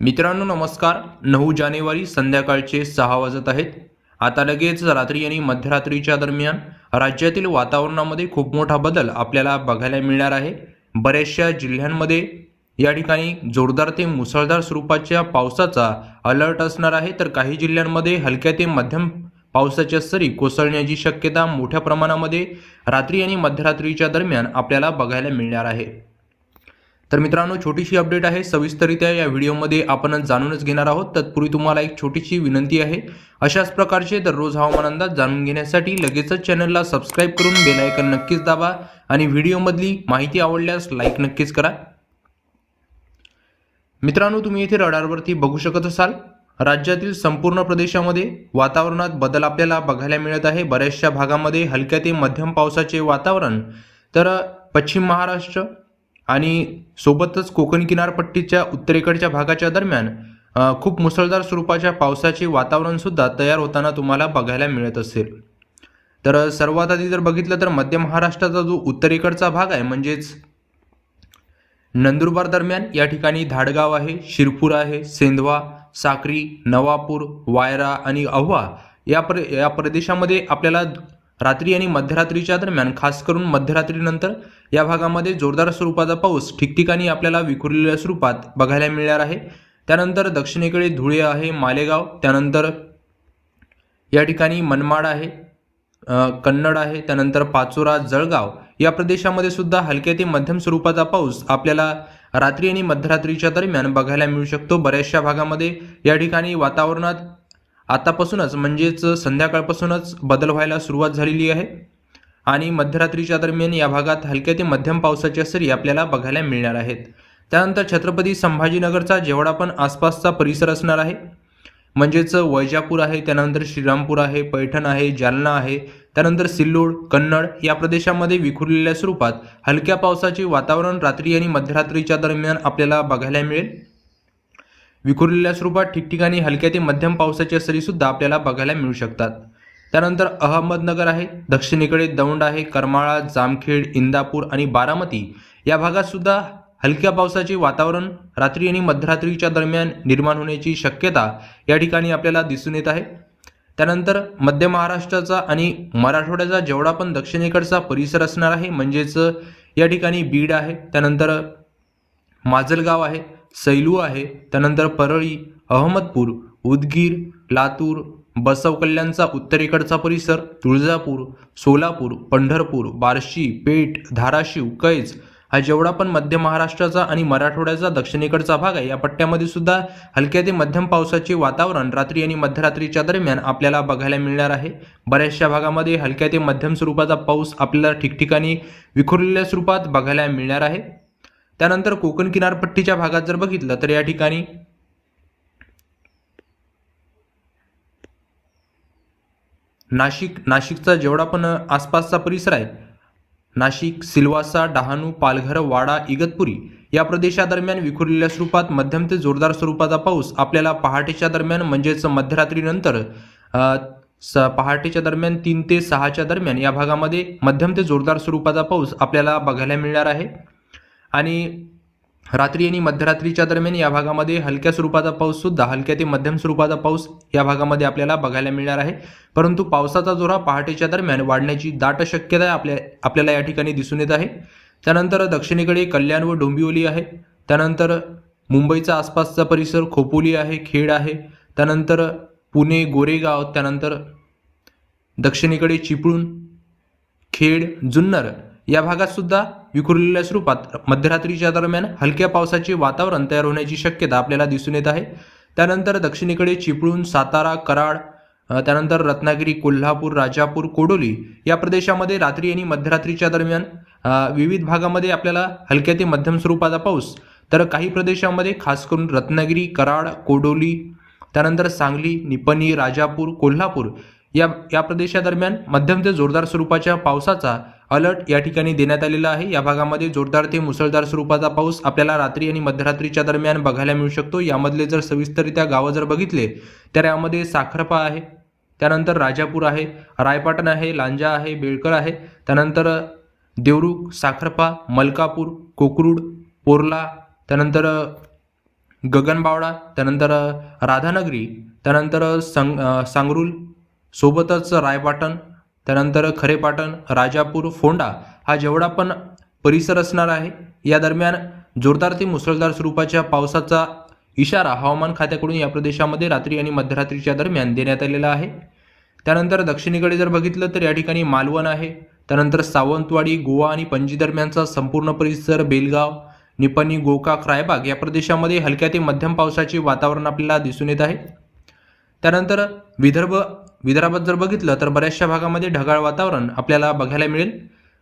मित्रांनो नमस्कार. नऊ जानेवारी संध्याकाळचे सहा वाजत आहेत. आता लगेच रात्री आणि मध्यरात्रीच्या दरम्यान राज्यातील वातावरणामध्ये खूप मोठा बदल आपल्याला बघायला मिळणार आहे. बऱ्याचशा जिल्ह्यांमध्ये या ठिकाणी जोरदार ते मुसळधार स्वरूपाच्या पावसाचा अलर्ट असणार आहे. तर काही जिल्ह्यांमध्ये हलक्या ते मध्यम पावसाच्या सरी कोसळण्याची शक्यता मोठ्या प्रमाणामध्ये रात्री आणि मध्यरात्रीच्या दरम्यान आपल्याला बघायला मिळणार आहे. तर मित्रांनो छोटीशी अपडेट आहे. सविस्तरित्या या व्हिडिओमध्ये आपण जाणूनच घेणार आहोत. तत्पूर्वी तुम्हाला एक छोटीशी विनंती आहे. अशाच प्रकारचे दररोज हवामान अंदाज जाणून घेण्यासाठी लगेचच चॅनलला सबस्क्राईब करून बेलायकन नक्कीच दाबा आणि व्हिडिओमधली माहिती आवडल्यास लाईक नक्कीच करा. मित्रांनो तुम्ही येथे रडारवरती बघू शकत असाल. राज्यातील संपूर्ण प्रदेशामध्ये वातावरणात बदल आपल्याला बघायला मिळत आहे. बऱ्याचशा भागामध्ये हलक्या ते मध्यम पावसाचे वातावरण. तर पश्चिम महाराष्ट्र आणि सोबतच कोकण किनारपट्टीच्या उत्तरेकडच्या भागाच्या दरम्यान खूप मुसळधार स्वरूपाच्या पावसाचे वातावरणसुद्धा तयार होताना तुम्हाला बघायला मिळत असेल. तर सर्वात आधी जर बघितलं तर मध्य महाराष्ट्राचा जो उत्तरेकडचा भाग आहे म्हणजेच नंदुरबार दरम्यान या ठिकाणी धाडगाव आहे शिरपूर आहे सेंधवा साक्री नवापूर वायरा आणि अव्हा या प्र या प्रदेशामध्ये आपल्याला रात्री आणि मध्यरात्रीच्या दरम्यान खास करून मध्यरात्रीनंतर या भागामध्ये जोरदार स्वरूपाचा पाऊस ठिकठिकाणी आपल्याला विखुरलेल्या स्वरूपात बघायला मिळणार आहे. त्यानंतर दक्षिणेकडे धुळे आहे मालेगाव. त्यानंतर या ठिकाणी मनमाड आहे कन्नड आहे. त्यानंतर पाचोरा जळगाव. या प्रदेशामध्ये सुद्धा हलक्या ते मध्यम स्वरूपाचा पाऊस आपल्याला रात्री आणि मध्यरात्रीच्या दरम्यान बघायला मिळू शकतो. बऱ्याचशा भागामध्ये या ठिकाणी वातावरणात आतापासूनच म्हणजेच संध्याकाळपासूनच बदल व्हायला सुरुवात झालेली आहे. आणि मध्यरात्रीच्या दरम्यान या भागात हलक्या ते मध्यम पावसाच्या सरी आपल्याला बघायला मिळणार आहेत. त्यानंतर छत्रपती संभाजीनगरचा जेवढा पण आसपासचा परिसर असणार आहे म्हणजेच वैजापूर आहे त्यानंतर श्रीरामपूर आहे पैठण आहे जालना आहे त्यानंतर सिल्लोड कन्नड या प्रदेशामध्ये विखुरलेल्या स्वरूपात हलक्या पावसाचे वातावरण रात्री आणि मध्यरात्रीच्या दरम्यान आपल्याला बघायला मिळेल. विखुरलेल्या स्वरूपात ठिकठिकाणी हलक्या ते मध्यम पावसाच्या सरीसुद्धा आपल्याला बघायला मिळू शकतात. त्यानंतर अहमदनगर आहे दक्षिणेकडे दौंड आहे करमाळा जामखेड इंदापूर आणि बारामती या भागात सुद्धा हलक्या पावसाचे वातावरण रात्री आणि मध्यरात्रीच्या दरम्यान निर्माण होण्याची शक्यता या ठिकाणी आपल्याला दिसून येत आहे. त्यानंतर मध्य महाराष्ट्राचा आणि मराठवाड्याचा जेवढा पण दक्षिणेकडचा परिसर असणार आहे म्हणजेच या ठिकाणी बीड आहे. त्यानंतर माजलगाव आहे. सैलू आहे. त्यानंतर परळी अहमदपूर उदगीर लातूर बसव कल्याणचा उत्तरेकडचा परिसर तुळजापूर सोलापूर पंढरपूर बार्शी पेठ धाराशिव कैज हा जेवढा पण मध्य महाराष्ट्राचा आणि मराठवाड्याचा दक्षिणेकडचा भाग आहे या पट्ट्यामध्ये सुद्धा हलक्या ते मध्यम पावसाचे वातावरण रात्री आणि मध्यरात्रीच्या दरम्यान आपल्याला बघायला मिळणार आहे. बऱ्याचशा भागामध्ये हलक्या ते मध्यम स्वरूपाचा पाऊस आपल्याला ठिकठिकाणी विखुरलेल्या स्वरूपात बघायला मिळणार आहे. त्यानंतर कोकण किनारपट्टीच्या भागात जर बघितलं तर या ठिकाणी नाशिक नाशिकचा जेवढा पण आसपासचा परिसर आहे नाशिक सिल्वासा डहाणू पालघर वाडा इगतपुरी या प्रदेशादरम्यान विखुरलेल्या स्वरूपात मध्यम ते जोरदार स्वरूपाचा पाऊस आपल्याला पहाटेच्या दरम्यान म्हणजेच मध्यरात्रीनंतर स पहाटेच्या दरम्यान तीन ते सहाच्या दरम्यान या भागामध्ये मध्यम ते जोरदार स्वरूपाचा पाऊस आपल्याला बघायला मिळणार आहे. आणि रात्री आणि मध्यरात्रीच्या दरम्यान या भागामध्ये हलक्या स्वरूपाचा पाऊससुद्धा हलक्या ते मध्यम स्वरूपाचा पाऊस या भागामध्ये आपल्याला बघायला मिळणार आहे. परंतु पावसाचा जोरा पहाटेच्या दरम्यान वाढण्याची दाट शक्यता आपल्या आपल्याला या ठिकाणी दिसून येत आहे. त्यानंतर दक्षिणेकडे कल्याण व डोंबिवली आहे. त्यानंतर मुंबईचा आसपासचा परिसर खोपोली आहे खेड आहे. त्यानंतर पुणे गोरेगाव त्यानंतर दक्षिणेकडे चिपळूण खेड जुन्नर या भागात सुद्धा विखुरलेल्या स्वरूपात मध्यरात्रीच्या दरम्यान हलक्या पावसाचे वातावरण तयार होण्याची शक्यता आपल्याला दिसून येत आहे. त्यानंतर दक्षिणेकडे चिपळूण सातारा कराड त्यानंतर रत्नागिरी कोल्हापूर राजापूर कोडोली या प्रदेशामध्ये रात्री आणि मध्यरात्रीच्या दरम्यान विविध भागामध्ये आपल्याला हलक्या ते मध्यम स्वरूपाचा पाऊस. तर काही प्रदेशामध्ये खास करून रत्नागिरी कराड कोडोली त्यानंतर सांगली निपणी राजापूर कोल्हापूर या या प्रदेशादरम्यान मध्यम ते जोरदार स्वरूपाच्या पावसाचा अलर्ट या ठिकाणी देण्यात आलेला आहे. या भागामध्ये जोरदार ते मुसळधार स्वरूपाचा पाऊस आपल्याला रात्री आणि मध्यरात्रीच्या दरम्यान बघायला मिळू शकतो. यामधले जर सविस्तरित्या गावं जर बघितले तर यामध्ये साखरपा आहे त्यानंतर राजापूर आहे रायपाटण आहे लांजा आहे बेळकर आहे त्यानंतर देवरुख साखरपा मलकापूर कोकरूड पोर्ला त्यानंतर गगनबावडा त्यानंतर राधानगरी त्यानंतर संग सांगरूल सोबतच रायपाटण त्यानंतर खरेपाटण राजापूर फोंडा हा जेवढा पण परिसर असणार आहे या दरम्यान जोरदार ते मुसळधार स्वरूपाच्या पावसाचा इशारा हवामान खात्याकडून या प्रदेशामध्ये रात्री आणि मध्यरात्रीच्या दरम्यान देण्यात आलेला आहे. त्यानंतर दक्षिणेकडे जर बघितलं तर या ठिकाणी मालवण आहे. त्यानंतर सावंतवाडी गोवा आणि पणजी दरम्यानचा संपूर्ण परिसर बेलगाव निपणी गोकाक रायबाग या प्रदेशामध्ये हलक्या ते मध्यम पावसाचे वातावरण आपल्याला दिसून येत आहे. त्यानंतर विदर्भ विदर्भात जर बघितलं तर बऱ्याचशा भागामध्ये ढगाळ वातावरण आपल्याला बघायला मिळेल.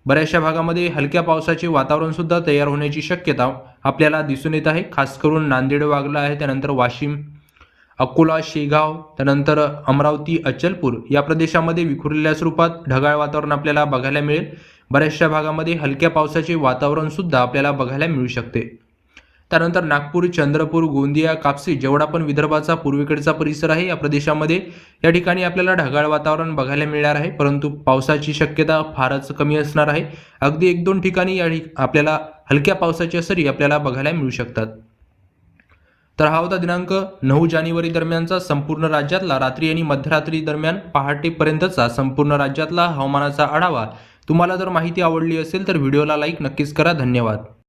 बऱ्याचशा भागामध्ये हलक्या पावसाचे वातावरण सुद्धा तयार होण्याची शक्यता आपल्याला दिसून येत आहे. खास करून नांदेड वागला आहे त्यानंतर वाशिम अकोला शेगाव त्यानंतर अमरावती अचलपूर या प्रदेशामध्ये विखुरलेल्या स्वरूपात ढगाळ वातावरण आपल्याला बघायला मिळेल. बऱ्याचशा भागामध्ये हलक्या पावसाचे वातावरण सुद्धा आपल्याला बघायला मिळू शकते. त्यानंतर नागपूर चंद्रपूर गोंदिया कापसी जेवढा पण विदर्भाचा पूर्वेकडचा परिसर आहे या प्रदेशामध्ये या ठिकाणी आपल्याला ढगाळ वातावरण बघायला मिळणार आहे. परंतु पावसाची शक्यता फारच कमी असणार आहे. अगदी एक दोन ठिकाणी या ठिक- आपल्याला हलक्या पावसाच्या सरी आपल्याला बघायला मिळू शकतात. तर हा होता दिनांक नऊ जानेवारी दरम्यानचा संपूर्ण राज्यातला रात्री आणि मध्यरात्री दरम्यान पहाटेपर्यंतचा संपूर्ण राज्यातला हवामानाचा आढावा. तुम्हाला जर माहिती आवडली असेल तर व्हिडिओला लाईक नक्कीच करा. धन्यवाद.